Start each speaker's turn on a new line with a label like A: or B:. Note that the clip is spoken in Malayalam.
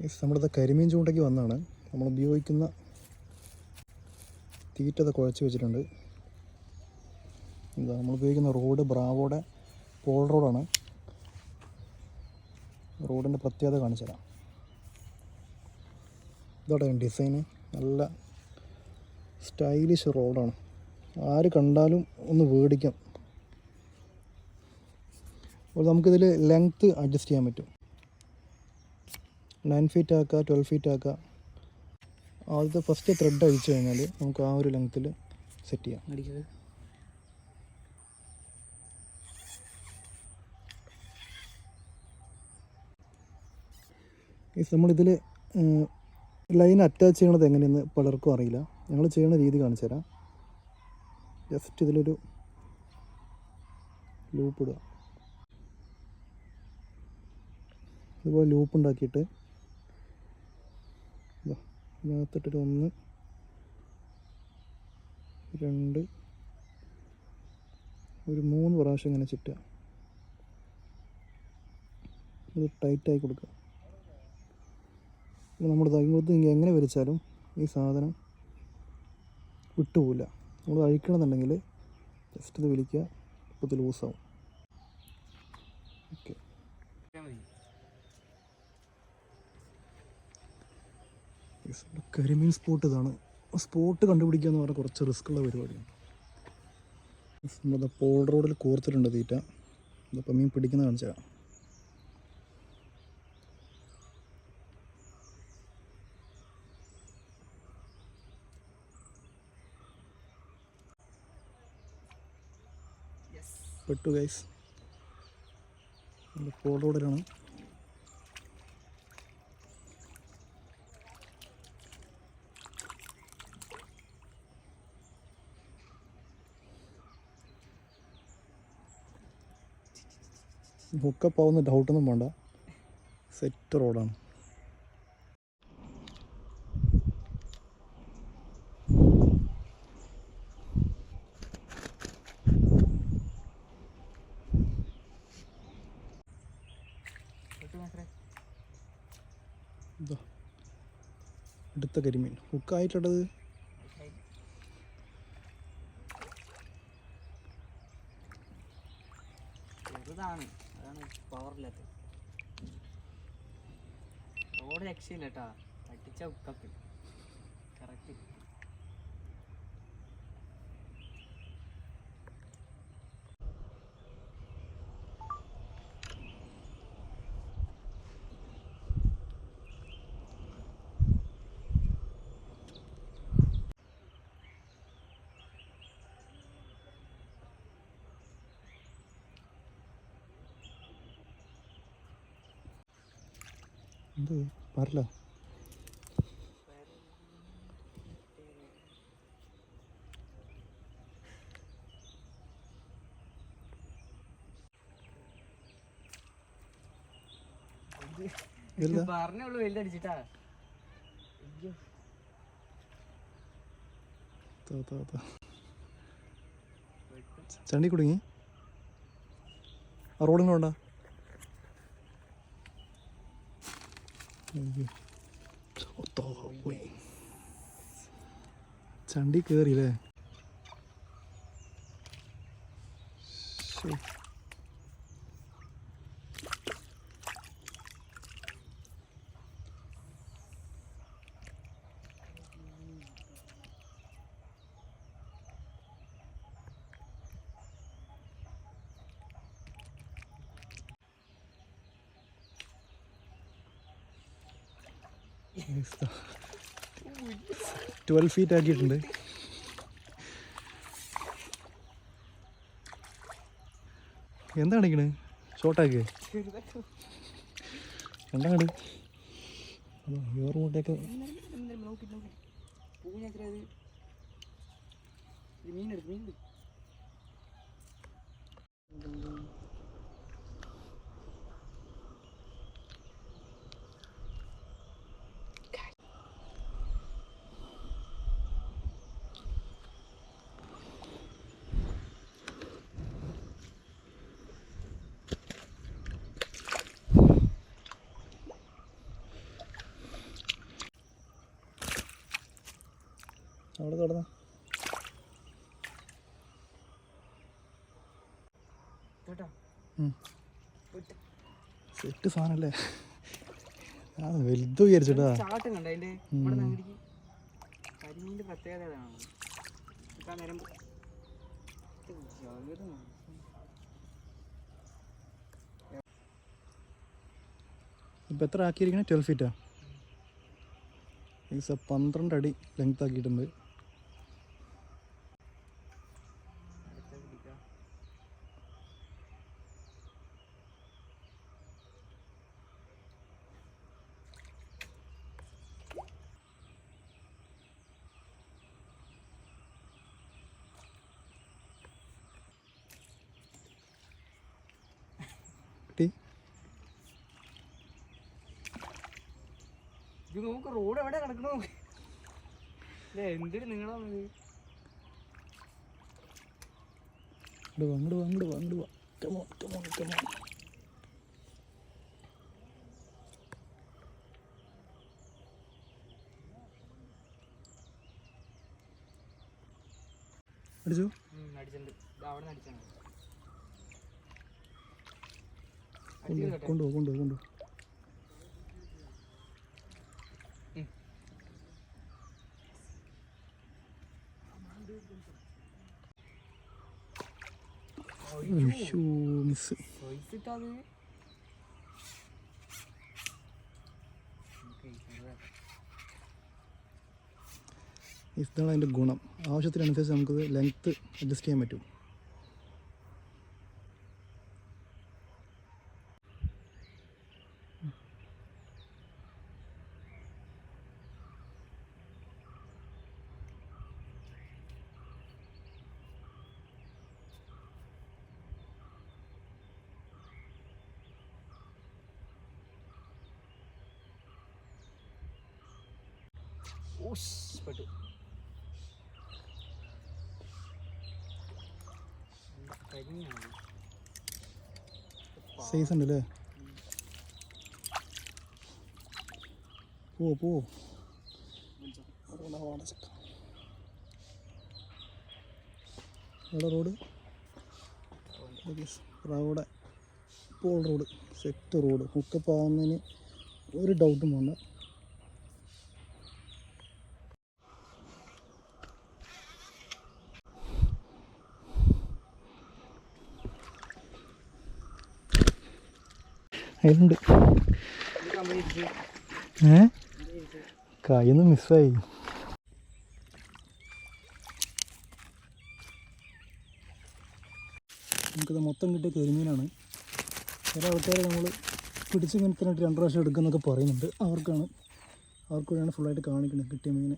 A: നമ്മളിത് കരിമീൻ ചൂണ്ടയ്ക്ക് വന്നാണ്. നമ്മൾ ഉപയോഗിക്കുന്ന തീറ്റത് കുഴച്ച് വെച്ചിട്ടുണ്ട്. എന്താ നമ്മൾ ഉപയോഗിക്കുന്ന റോഡ് ബ്രാവോടെ പോൾ റോഡാണ്. റോഡിന്റെ പ്രത്യേകത കാണിച്ചു തരാം ഇതോടെ ഡിസൈന് നല്ല സ്റ്റൈലിഷ് റോഡാണ്. ആര് കണ്ടാലും ഒന്ന് മേടിക്കാം അപ്പോൾ നമുക്കിതിൽ ലെങ്ത്ത് അഡ്ജസ്റ്റ് ചെയ്യാൻ പറ്റും. നയൻ ഫീറ്റ് ആക്കുക ട്വൽവ് ഫീറ്റ് ആക്കുക ആദ്യത്തെ ഫസ്റ്റ് ത്രെഡ് അഴിച്ചു കഴിഞ്ഞാൽ നമുക്ക് ആ ഒരു ലെങ്ത്തിൽ സെറ്റ് ചെയ്യാം.
B: അടിക്കുന്നത്
A: നമ്മളിതിൽ ലൈൻ അറ്റാച്ച് ചെയ്യണത് എങ്ങനെയെന്ന് പലർക്കും അറിയില്ല. ഞങ്ങൾ ചെയ്യുന്ന രീതി കാണിച്ചു തരാം. ജസ്റ്റ് ഇതിലൊരു ലൂപ്പ് ഇടുക. ഇതുപോലെ ലൂപ്പ് ഉണ്ടാക്കിയിട്ട് ഇതിനകത്തിട്ടൊരു ഒന്ന് രണ്ട് ഒരു മൂന്ന് പ്രാവശ്യം ഇങ്ങനെ ചുറ്റുക ഇത് ടൈറ്റായി കൊടുക്കുക. നമ്മൾ ഇങ്ങോട്ട് ഇങ്ങനെ എങ്ങനെ വലിച്ചാലും ഈ സാധനം വിട്ടുപോകില്ല നമ്മൾ അഴിക്കണമെന്നുണ്ടെങ്കിൽ ജസ്റ്റ് ഇത് വിളിക്കുക ഇപ്പോൾ ലൂസാവും ഓക്കെ കരിമീൻ സ്പോട്ട് ഇതാണ്. സ്പോട്ട് കണ്ടുപിടിക്കുക എന്ന് പറഞ്ഞാൽ കുറച്ച് റിസ്ക് ഉള്ള പരിപാടിയാണ്. പോൾ റോഡിൽ കോർത്തിട്ടുണ്ട് തീറ്റ. ഇതിപ്പോൾ മീൻ പിടിക്കുന്ന കാണിച്ചാൽ പെട്ടു ഗൈസ് പോൾ റോഡിലാണ്. ഹുക്കപ്പ് ആവുന്ന ഡൗട്ടൊന്നും വേണ്ട സെറ്റ് റോഡാണ് അടുത്ത കരിമീൻ. ഹുക്കായിട്ടുള്ളത്
B: ചെറുതാണ്. അതാണ് പവറില്ലാത്തത് റോഡ് രക്ഷയില്ല കേട്ടോ തട്ടിച്ച ഉക്കപ്പ് കറക്റ്റ്
A: എന്ത് പറല ഇല്ല
B: പറഞ്ഞുള്ളൂ വലുതടിച്ചിട്ടാ. അയ്യോ.
A: താ, താ, താ. ചണ്ടി കുടുങ്ങി. ആ റോഡിൽ ചണ്ടി കയറിയില്ലേ ശ്ശോ. ട്വൽവ് ഫീറ്റ് ആക്കിയിട്ടുണ്ട്. എന്താണ് ഇങ്ങനെ ഷോർട്ടാക്കിയേ എന്താണ്
B: അത് മീനെടുത്ത് മീൻ
A: സെറ്റ് സാധനല്ലേ? വലുത് വിചാരിച്ചിട്ടാ.
B: കരിമീന്റെ പ്രത്യേകത ഇപ്പൊ നേരം
A: എത്ര ആക്കിയിരിക്കണേ? ട്വൽവ് ഫീറ്റാ പന്ത്രണ്ട് അടി ലെങ്ത് ആക്കിയിട്ടുണ്ട്
B: അടുത്ത പിടിക്കാം
A: കിട്ടി
B: ഇത് നോക്ക്. റോഡ് എവിടെ കിടക്കണോ എന്തിനു നിങ്ങളാണ്
A: അങ്ങോട്ട് വാ അങ്ങോട്ട് വാ അങ്ങോട്ട് വാ. കമോൺ കമോൺ കമോൺ അടിച്ചോ?
B: അടിച്ചിട്ടുണ്ട്. ഇത് അവിടെ നിന്ന് അടിച്ചാണ്
A: കൊണ്ടുപോ കൊണ്ടുപോ കൊണ്ടുപോ. മിസ് ഇതാണ് അതിന്റെ ഗുണം. ആവശ്യത്തിനനുസരിച്ച് നമുക്കത് ലെങ്ത്ത് അഡ്ജസ്റ്റ് ചെയ്യാൻ പറ്റും.
B: ഓഷ് പെട്ടു
A: സൈസ് ഉണ്ടല്ലേ? പോ പോ. എവിടെ road? Road pole road set road. Hookup ആവുന്നതിന് ഒരു ഡൗട്ടും വേണ്ട. അതിലുണ്ട്. ഏ? കൈന്ന് മിസ്സായി നമുക്കിത് മൊത്തം കിട്ടിയ കരിമീനാണ് ചില ആൾക്കാർ നമ്മൾ പിടിച്ച് മീനത്തിനായിട്ട് രണ്ട് പ്രാവശ്യം എടുക്കുന്നൊക്കെ പറയുന്നുണ്ട്. അവർക്കാണ് അവർക്ക് വേണ്ടിയാണ് ഫുള്ളായിട്ട് കാണിക്കുന്നത് കിട്ടിയ മീനെ.